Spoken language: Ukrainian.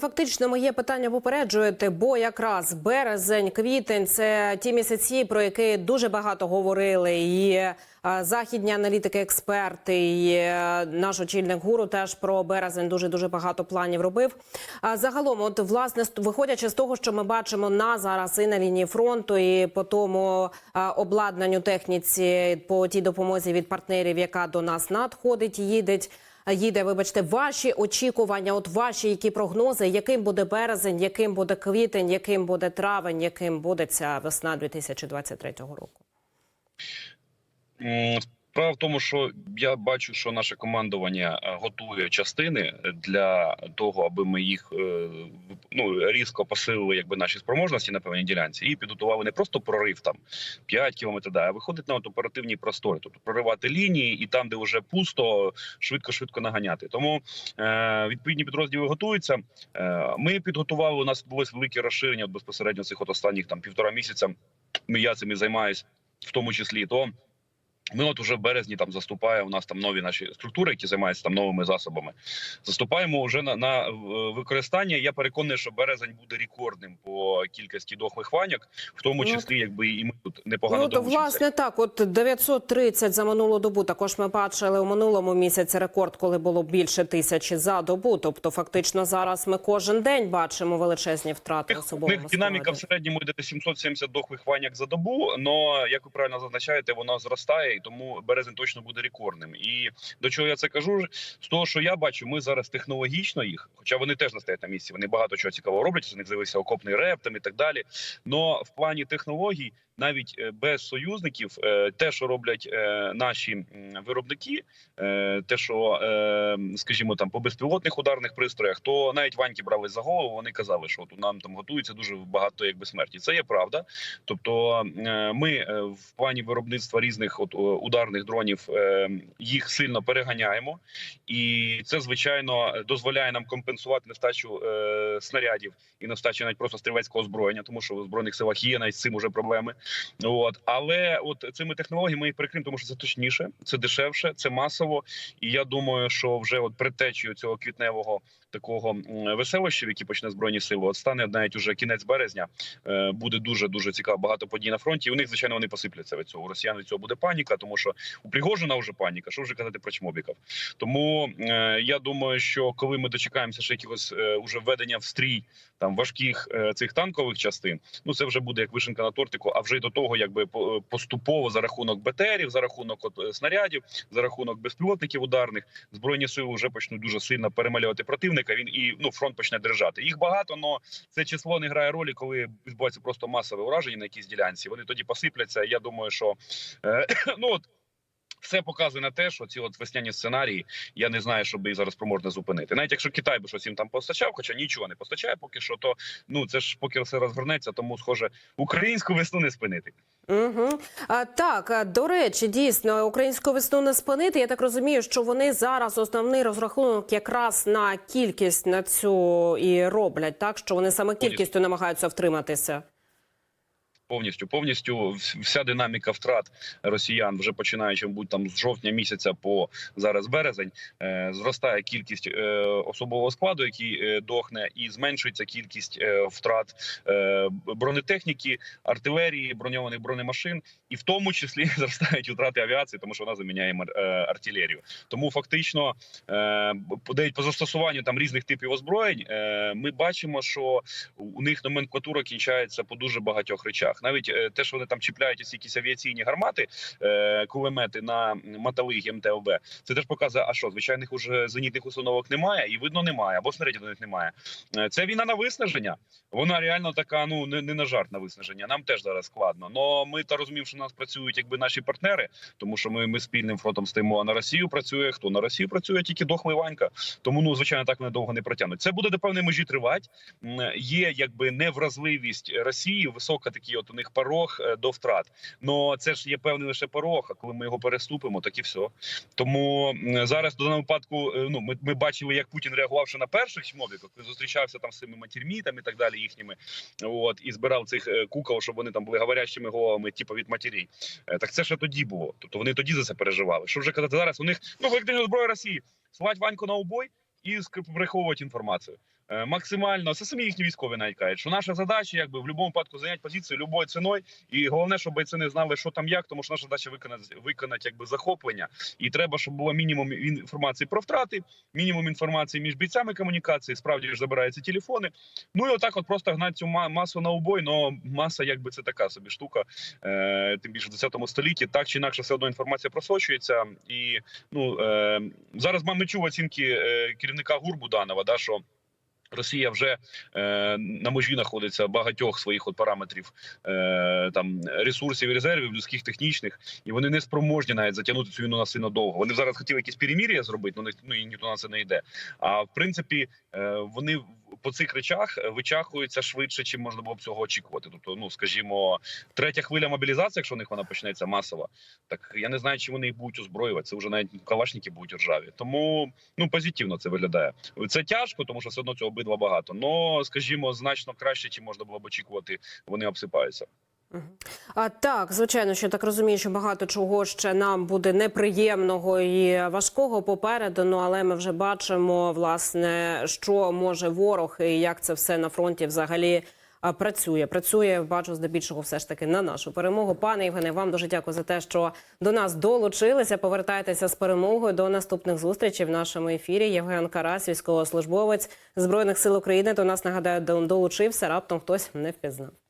Фактично, моє питання попереджуєте, бо якраз березень, квітень це ті місяці, про які дуже багато говорили. І е, західні аналітики, експерти, і е, наш очільник гуру теж про березень дуже дуже багато планів робив. А загалом, от власне, виходячи з того, що ми бачимо на зараз і на лінії фронту, і по тому обладнанню техніці, по тій допомозі від партнерів, яка до нас надходить, їдеть. Їде, вибачте, ваші очікування, от ваші які прогнози, яким буде березень, яким буде квітень, яким буде травень, яким буде ця весна 2023 року. Справа в тому, що я бачу, що наше командування е, готує частини для того, аби ми їх е, ну різко посилили, якби наші спроможності на певній ділянці, і підготували не просто прорив там 5 кілометрів, да, а виходить на от оперативні простори, тобто проривати лінії, і там, де вже пусто, швидко швидко наганяти. Тому е, відповідні підрозділи готуються. Е, ми підготували. У нас відбулось велике розширення безпосередньо цих от останніх там півтора місяця. Я цим і займаюсь, в тому числі то. Ми от уже в березні там заступає. У нас там нові наші структури, які займаються там новими засобами. Заступаємо вже на, на е, використання. Я переконаний, що березень буде рекордним по кількості дохлих ваньок, в тому Ну, числі, якби і ми тут непогано Ну то власне так. От 930 за минулу добу. Також ми бачили у минулому місяці рекорд, коли було більше тисячі за добу. Тобто, фактично, зараз ми кожен день бачимо величезні втрати особового них динаміка в середньому йде 770 дохлих ваньок за добу. але, як ви правильно зазначаєте, вона зростає, і тому березень точно буде рекордним. І до чого я це кажу? З того, що я бачу, ми зараз технологічно їх, хоча вони теж не стоять на місці. Вони багато чого цікавого роблять. З них з'явився окопний реп там і так далі. Но в плані технологій. Навіть е, без союзників, е, те, що роблять е, наші виробники, те, що скажімо, там по безпілотних ударних пристроях, то навіть ваньки брали за голову. Вони казали, що от нам там готується дуже багато якби смерті. Це є правда. Тобто, ми в плані виробництва різних от ударних дронів їх сильно переганяємо, і це звичайно дозволяє нам компенсувати нестачу снарядів і нестачу навіть просто стрілецького озброєння, тому що в збройних силах є навіть з цим уже проблеми. От але от цими технологіями ми їх перекриємо, тому що це точніше, це дешевше, це масово. І я думаю, що вже от предтечею цього квітневого такого веселища, в які почне збройні сили, от стане навіть уже кінець березня. Е, буде дуже дуже цікаво. Багато подій на фронті. І у них звичайно вони посипляться від цього. У росіян від цього буде паніка, тому що у Пригожина вже паніка. Що вже казати про чмобіків? Тому е, я думаю, що коли ми дочекаємося ще якогось е, уже введення в стрій там важких е, цих танкових частин, ну це вже буде як вишенка на тортику. А вже й до того, якби по- поступово за рахунок БТРів, за рахунок е, снарядів, за рахунок безпілотників ударних, збройні сили вже почнуть дуже сильно перемалювати противника. Він і ну фронт почне держати. Їх багато, але це число не грає ролі, коли відбувається просто масове ураження на якійсь ділянці. Вони тоді посипляться. Я думаю, що е, ну от. Все показує на те, що ці от весняні сценарії я не знаю, щоб їх зараз спроможне зупинити. Навіть якщо Китай би щось їм там постачав, хоча нічого не постачає, поки що, то ну це ж поки все розгорнеться, тому схоже українську весну не спинити. Угу. А, так, до речі, дійсно, українську весну не спинити. Я так розумію, що вони зараз основний розрахунок якраз на кількість на цю і роблять, так що вони саме кількістю намагаються втриматися. Повністю, повністю вся динаміка втрат росіян, вже починаючи мабуть, там з жовтня місяця по зараз березень, е, зростає кількість е, особового складу, який е, дохне, і зменшується кількість втрат бронетехніки, артилерії, броньованих бронемашин, і в тому числі зростають втрати авіації, тому що вона заміняє артилерію. Тому фактично, навіть по застосуванню там різних типів озброєнь, ми бачимо, що у них номенклатура кінчається по дуже багатьох речах. Навіть е, те, що вони там чіпляють якісь авіаційні гармати, е, кулемети на мотових МТЛБ, це теж показує, а що звичайних уже зенітних установок немає, і видно немає, або снарядів до них немає. Е, Це війна на виснаження. Вона реально така, ну не, не на жарт на виснаження. Нам теж зараз складно. Но ми та розуміємо, що нас працюють якби наші партнери, тому що ми, ми спільним фронтом стоїмо. А на Росію працює хто на Росію працює тільки дохлий Ванька. Тому ну звичайно так вони довго не протягнуть. Це буде до певної межі тривати. Є якби невразливість Росії, висока такий от у них порог е, до втрат. Но це ж є певний лише порог. А коли ми його переступимо, так і все. Тому зараз до даного випадку, е, ну ми, ми бачили, як Путін реагував ще на перших чмобіках, зустрічався там з цими матірмі там і так далі їхніми. От і збирав цих е, кукол, щоб вони там були говорящими головами, типу від матірей. Е, Так це ще тоді було. Тобто вони тоді за це переживали. Що вже казати зараз? У них ну колективна зброя Росії. Слать Ваньку на убой і приховувати інформацію. е, максимально це самі їхні військові навіть кажуть, що наша задача, якби в будь-якому випадку зайняти позицію любою ціною, і головне, щоб бойці не знали, що там як, тому що наша задача виконати виконати якби захоплення, і треба, щоб було мінімум інформації про втрати, мінімум інформації між бійцями комунікації. Справді ж забираються телефони. Ну і отак, от просто гнати цю масу на убой. Но маса, якби це така собі штука, е, тим більше в 10 столітті. Так чи інакше, все одно інформація просочується. І ну е, зараз ми чув оцінки е, керівника ГУР Буданова, да що. Росія вже е, на межі знаходиться багатьох своїх от параметрів е, там ресурсів і резервів, людських технічних, і вони не спроможні навіть затягнути цю війну на сильно довго. Вони зараз хотіли якісь перемір'я зробити, але ну і ніхто на це не йде. А в принципі, е, вони по цих речах вичахуються швидше, чим можна було б цього очікувати. Тобто, ну скажімо, третя хвиля мобілізації, якщо у них вона почнеться масова, так я не знаю, чи вони їх будуть озброювати. Це вже навіть калашники будуть ржаві. Тому ну позитивно це виглядає. Це тяжко, тому що все одно цього обидва багато. Но, скажімо, значно краще, чи можна було б очікувати. Вони обсипаються. А так, звичайно, що так розумію, що багато чого ще нам буде неприємного і важкого попереду. Ну але ми вже бачимо, власне, що може ворог і як це все на фронті взагалі. Працює, працює, бачу здебільшого, все ж таки на нашу перемогу. Пане Євгене, вам дуже дякую за те, що до нас долучилися. Повертайтеся з перемогою. До наступних зустрічей в нашому ефірі. Євген Карас, військовослужбовець збройних сил України. До нас нагадаю, долучився. Раптом хтось не впізнав.